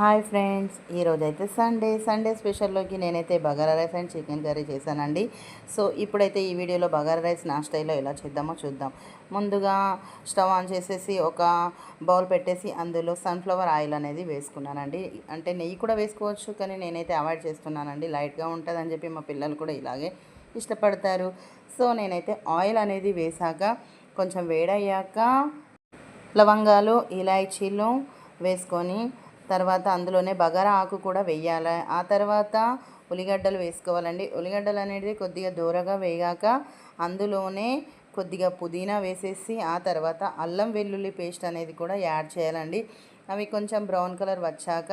Hi friends ఈరోజు అయితే Sunday. Sunday స్పెషల్లోకి నేనైతే bagara rice and chicken curry చేశానండి. సో ఇప్పుడైతే ఈ వీడియోలో బగారా రైస్ నా స్టైల్లో ఎలా చేద్దామో చూద్దాం. ముందుగా స్టవ్ ఆన్ చేసేసి ఒక బౌల్ పెట్టేసి అందులో సన్ఫ్లవర్ ఆయిల్ అనేది వేసుకున్నానండి. అంటే నెయ్యి కూడా వేసుకోవచ్చు కానీ నేనైతే అవాయిడ్ చేస్తున్నానండి. లైట్గా ఉంటుందని చెప్పి మా పిల్లలు కూడా ఇలాగే ఇష్టపడతారు. సో నేనైతే ఆయిల్ అనేది వేసాక కొంచెం వేడయ్యాక లవంగాలు ఇలాచీలు వేసుకొని తర్వాత అందులోనే బగారా ఆకు కూడా వేయాలి. ఆ తర్వాత ఉల్లిగడ్డలు వేసుకోవాలండి. ఉల్లిగడ్డలు అనేది కొద్దిగా దూరగా వేగాక అందులోనే కొద్దిగా పుదీనా వేసేసి ఆ తర్వాత అల్లం వెల్లుల్లి పేస్ట్ అనేది కూడా యాడ్ చేయాలండి. అవి కొంచెం బ్రౌన్ కలర్ వచ్చాక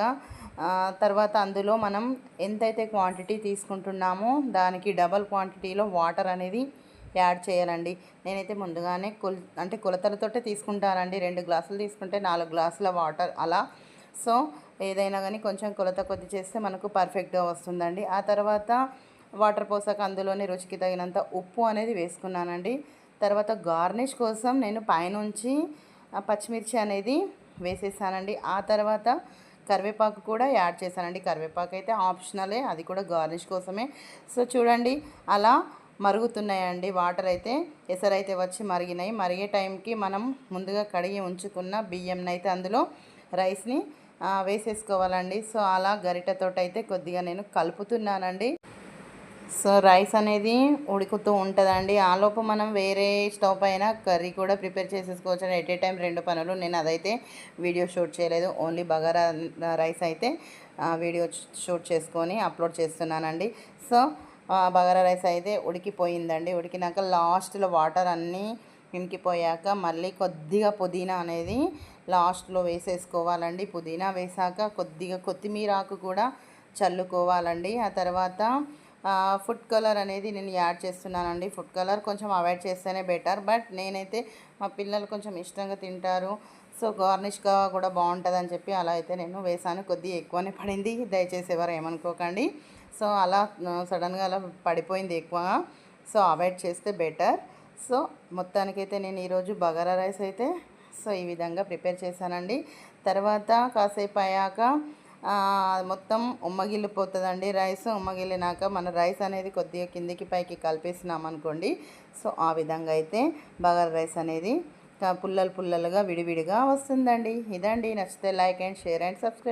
తర్వాత అందులో మనం ఎంతైతే క్వాంటిటీ తీసుకుంటున్నామో దానికి డబల్ క్వాంటిటీలో వాటర్ అనేది యాడ్ చేయాలండి. నేనైతే ముందుగానే కొల్ అంటే కొలతలతోటే తీసుకుంటానండి. రెండు గ్లాసులు తీసుకుంటే నాలుగు గ్లాసుల వాటర్ అలా సో ఏదైనా కానీ కొంచెం కొలత కొద్ది చేస్తే మనకు పర్ఫెక్ట్గా వస్తుందండి. ఆ తర్వాత వాటర్ పోసాక అందులోనే రుచికి తగినంత ఉప్పు అనేది వేసుకున్నానండి. తర్వాత గార్నిష్ కోసం నేను పైనుంచి పచ్చిమిర్చి అనేది వేసేసానండి. ఆ తర్వాత కరివేపాకు కూడా యాడ్ చేశానండి. కరివేపాకు అయితే ఆప్షనలే అది కూడా గార్నిష్ కోసమే. సో చూడండి అలా మరుగుతున్నాయండి. వాటర్ అయితే ఎసరైతే వచ్చి మరిగినాయి. మరిగే టైంకి మనం ముందుగా కడిగి ఉంచుకున్న బియ్యంనైతే అందులో రైస్ని వేసేసుకోవాలండి. సో అలా గరిటతో అయితే కొద్దిగా నేను కలుపుతున్నానండి. సో రైస్ అనేది ఉడుకుతూ ఉంటుందండి. ఆలోపు మనం వేరే స్టవ్ పైన కర్రీ కూడా ప్రిపేర్ చేసేసుకోవచ్చు ఎట్ ఏ టైం రెండు పనులు. నేను అదైతే వీడియో షూట్ చేయలేదు. ఓన్లీ బగారా రైస్ అయితే వీడియో షూట్ చేసుకొని అప్లోడ్ చేస్తున్నానండి. సో బగారా రైస్ అయితే ఉడికిపోయిందండి. ఉడికినాక లాస్ట్లో వాటర్ అన్నీ ఇంకిపోయాక మళ్ళీ కొద్దిగా పుదీనా అనేది లాస్ట్లో వేసేసుకోవాలండి. పుదీనా వేసాక కొద్దిగా కొత్తిమీర ఆకు కూడా చల్లుకోవాలండి. ఆ తర్వాత ఫుడ్ కలర్ అనేది నేను యాడ్ చేస్తున్నానండి. ఫుడ్ కలర్ కొంచెం అవాయిడ్ చేస్తేనే బెటర్ బట్ నేనైతే మా పిల్లలు కొంచెం ఇష్టంగా తింటారు. సో గార్నిష్గా కూడా బాగుంటుంది అని చెప్పి అలా అయితే నేను వేసాను. కొద్దిగా ఎక్కువనే పడింది. దయచేసి ఎవరు ఏమనుకోకండి. సో అలా సడన్గా అలా పడిపోయింది ఎక్కువ సో అవాయిడ్ చేస్తే బెటర్ సో మొత్తానికైతే నేను ఈరోజు బగారా రైస్ అయితే సో ఈ విధంగా ప్రిపేర్ చేశానండి. తర్వాత కాసేపు అయ్యాక మొత్తం ఉమ్మగిల్లిపోతుందండి రైస్. ఉమ్మగిల్లినాక మన రైస్ అనేది కొద్దిగా కిందికి పైకి కలిపేసినాం అనుకోండి సో ఆ విధంగా అయితే బగారా రైస్ అనేది పుల్లలు పుల్లలుగా విడివిడిగా వస్తుందండి. ఇదండి. నచ్చితే like and share and subscribe